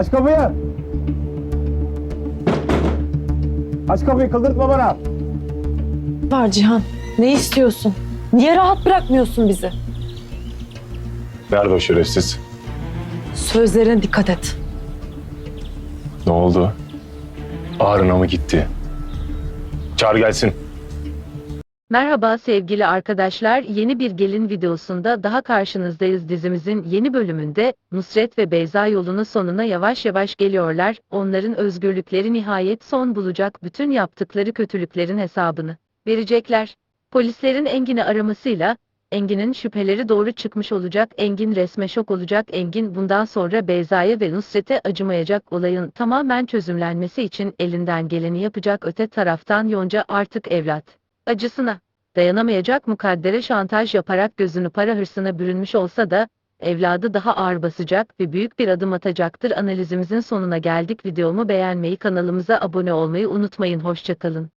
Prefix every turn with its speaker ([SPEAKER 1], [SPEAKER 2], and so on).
[SPEAKER 1] Aç kapıyı. Aç kapıyı kıldırtma bana.
[SPEAKER 2] Var Cihan. Ne istiyorsun? Niye rahat bırakmıyorsun bizi?
[SPEAKER 3] Nerede o şerefsiz?
[SPEAKER 2] Sözlerine dikkat et.
[SPEAKER 3] Ne oldu? Ağrına mı gitti? Çağır gelsin.
[SPEAKER 4] Merhaba sevgili arkadaşlar, yeni bir gelin videosunda daha karşınızdayız. Dizimizin yeni bölümünde Nusret ve Beyza yolunun sonuna yavaş yavaş geliyorlar, onların özgürlükleri nihayet son bulacak bütün yaptıkları kötülüklerin hesabını verecekler. Polislerin Engin'i aramasıyla, Engin'in şüpheleri doğru çıkmış olacak, Engin resme şok olacak, Engin bundan sonra Beyza'ya ve Nusret'e acımayacak. Olayın tamamen çözümlenmesi için elinden geleni yapacak. Öte taraftan Yonca artık evlat acısına dayanamayacak mukaddere şantaj yaparak gözünü para hırsına bürünmüş olsa da evladı daha ağır basacak ve büyük bir adım atacaktır. Analizimizin sonuna geldik. Videomu beğenmeyi, kanalımıza abone olmayı unutmayın. Hoşçakalın.